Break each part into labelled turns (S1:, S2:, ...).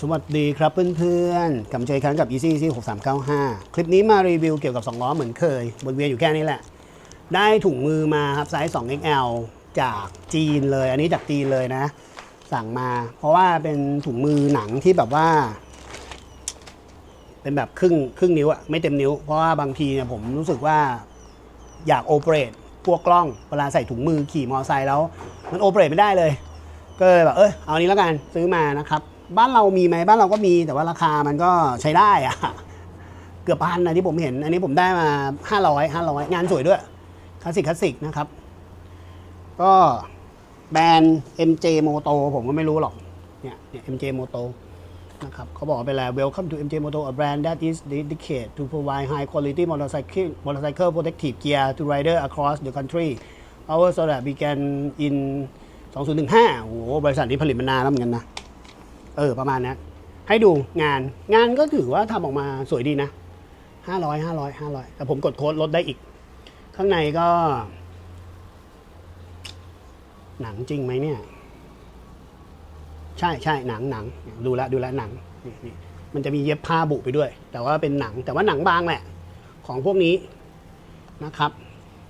S1: สวัสดีครับเพื่อนๆกลับมาเจอครั้งกับ Easy Easy 6395 คลิปนี้มารีวิวเกี่ยวกับ 2 ล้อเหมือนเคยวนเวียนอยู่แค่นี้แหละ ได้ถุงมือมาครับไซส์ 2XL จากจีนเลย อันนี้จากจีนเลยนะ สั่งมา เพราะว่าเป็นถุงมือหนังที่แบบว่า เป็นแบบครึ่งครึ่งนิ้วอะไม่เต็มนิ้ว เพราะว่าบางทีเนี่ยผมรู้สึกว่าอยากโอเปเรตพวกกล้องเวลาใส่ถุงมือขี่มอเตอร์ไซค์แล้ว มันโอเปเรตไม่ได้เลย ก็เลยแบบเออเอาอันนี้แล้วกันซื้อมานะครับ บ้านเรามีไหมบ้านเราก็มีแต่ว่าราคามันก็ใช้ได้อะเกือบพันนะที่ผมเห็น อันนี้ผมได้มา 500 500 งานสวยด้วยคลาสสิกคลาสสิกนะครับ ก็แบรนด์ MJ Moto ผมก็ไม่รู้หรอกเนี่ยเนี่ย MJ Moto นะครับเขาบอกว่าเป็นอะไร Welcome to MJ Moto a brand that is dedicated to provide high quality motorcycle motorcycle protective gear to rider across the country our so that we can in 2015โอ้โหบริษัทนี้ผลิตมานานแล้วเหมือนกันนะ เออประมาณนั้นให้ดูงานงานก็ถือว่าทำออกมาสวยดีนะ500 500 500แต่ผมกดโค้ดลดได้อีก ข้างในก็ หนังจริงไหมเนี่ย ใช่ใช่หนังหนังดูแลวดูแลวหนังนี่นี่มันจะมีเย็บผ้าบุไปด้วย แต่ว่าเป็นหนังแต่ว่าหนังบางแหละ ของพวกนี้นะครับ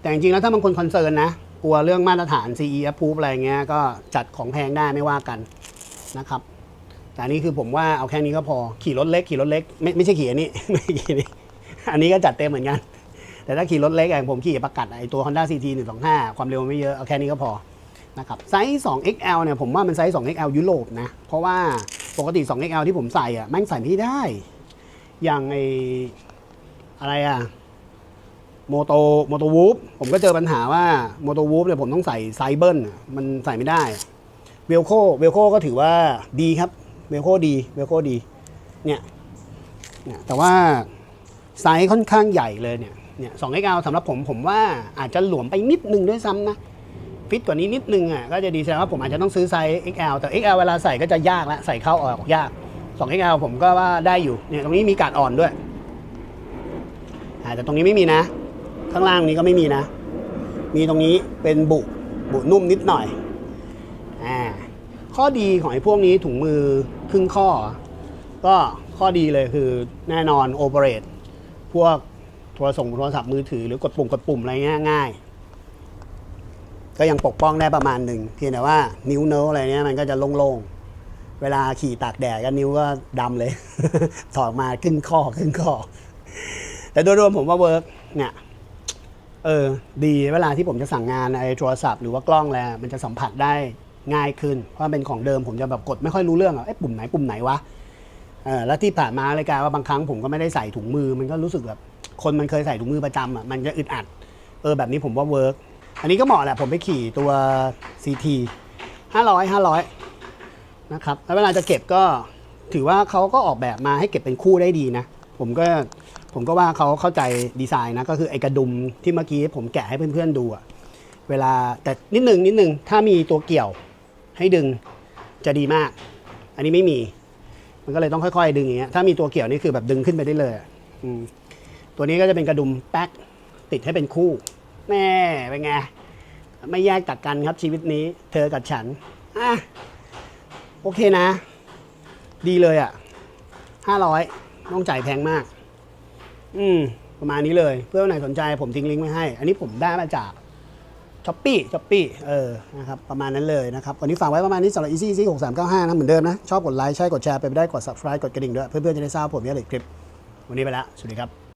S1: แต่จริงๆแล้วถ้าบางคนคอนเซิร์นนะ กลัวเรื่องมาตรฐาน CE approve อะไรเงี้ยก็จัดของแพงได้ไม่ว่ากันนะครับ แต่อันนี้คือผมว่าเอาแค่นี้ก็พอขี่รถเล็กขี่รถเล็กไม่ไม่ใช่ขี่อันนี้ไม่ขี่นนี้อันนี้ก็จัดเต็มเหมือนกัน แต่ถ้าขี่รถเล็กอย่างผมขี่ประกัดไอตัว Honda CT 125 ความเร็วไม่เยอะ เอาแค่นี้ก็พอนะครับไซส์ 2XL เนี่ยผมว่ามันไซส์ 2XL ยุโรปนะ เพราะว่าปกติ 2XL ที่ผมใส่อะแม่งใส่ไม่ได้ อย่างไออะไรอะโมโตโมโตวูฟผมก็เจอปัญหาว่าโมโตวูฟเนี่ยผมต้องใส่ไซเบิลมันใส่ไม่ได้เวลโคเวลโคก็ถือว่าดีครับ เวลโคดีเวลโคดีเนี่ยเนี่ยแต่ว่าไซส์ค่อนข้างใหญ่เลยเนี่ยเนี่ย 2XL สำหรับผมผมว่าอาจจะหลวมไปนิดนึงด้วยซ้ำนะฟิตกว่านี้นิดนึงอะก็จะดีแสดงว่าผมอาจจะต้องซื้อไซส์ XL แต่ XL เวลาใส่ก็จะยากละใส่เข้าออกยาก 2XL ผมก็ว่าได้อยู่เนี่ยตรงนี้มีการอ่อนด้วยแต่ตรงนี้ไม่มีนะ ข้างล่างนี้ก็ไม่มีนะ มีตรงนี้เป็นบุบุนุ่มนิดหน่อยอ่า ข้อดีของไอ้พวกนี้ถุงมือครึ่งข้อ ก็ข้อดีเลยคือแน่นอนโอเปเรตพวกโทรศัพท์โทรศัพท์มือถือหรือกดปุ่มกดปุ่มอะไรเงี้ยง่ายก็ยังปกป้องได้ประมาณหนึ่งเพียงแต่ว่านิ้วเนิ้วอะไรเนี้ยมันก็จะโล่งๆ เวลาขี่ตากแดดก็นิ้วก็ดำเลย ถอดมาขึ้นข้อขึ้นข้อ แต่โดยรวมผมว่าเวิร์กเนี่ยเออดีเวลาที่ผมจะสั่งงานไอ้โทรศัพท์หรือว่ากล้องแล้วมันจะสัมผัสได้ ง่ายขึ้น เพราะมันเป็นของเดิมผมจะแบบกดไม่ค่อยรู้เรื่องอะเอ้ปุ่มไหนปุ่มไหนวะเออแล้วที่ผ่านมารายการว่าบางครั้งผมก็ไม่ได้ใส่ถุงมือ มันก็รู้สึกแบบคนมันเคยใส่ถุงมือประจำอะมันจะอึดอัดเออแบบนี้ผมว่าเวิร์กอันนี้ก็เหมาะแหละผมไปขี่ตัว CT 500 500 นะครับแล้วเวลาจะเก็บก็ถือว่าเขาก็ออกแบบมาให้เก็บเป็นคู่ได้ดีนะ ผมก็ผมก็ว่าเขาเข้าใจดีไซน์นะ ก็คือไอกระดุมที่เมื่อกี้ผมแกะให้เพื่อนๆดูอะเวลาแต่นิดนึงนิดนึงถ้ามีตัวเกี่ยว ให้ดึงจะดีมาก อันนี้ไม่มี มันก็เลยต้องค่อยๆ ดึงอย่างเงี้ย ถ้ามีตัวเกี่ยวนี่คือแบบดึงขึ้นไปได้เลยตัวนี้ก็จะเป็นกระดุมแป๊กติดให้เป็นคู่ แม่เป็นไง ไม่แยกจากกันครับชีวิตนี้ เธอกับฉัน อะ โอเคนะ ดีเลยอะห้าร้อยต้องจ่ายแพงมาก อืม ประมาณนี้เลย เพื่อนไหนสนใจผมทิ้งลิงก์ไว้ให้ อันนี้ผมได้มาจาก ช้อปปี้ช้อปปี้เออนะครับประมาณนั้นเลยนะครับวันนี้ฝากไว้ประมาณนี้สำหรับ easy easy 6 3 9 5 นะเหมือนเดิมนะ ชอบกดไลค์ใช่กดแชร์ไปไม่ได้กด subscribe กดกระดิ่งด้วย เพื่อนๆจะได้ทราบผมเนี่ยเลยคลิป วันนี้ไปแล้วสวัสดีครับ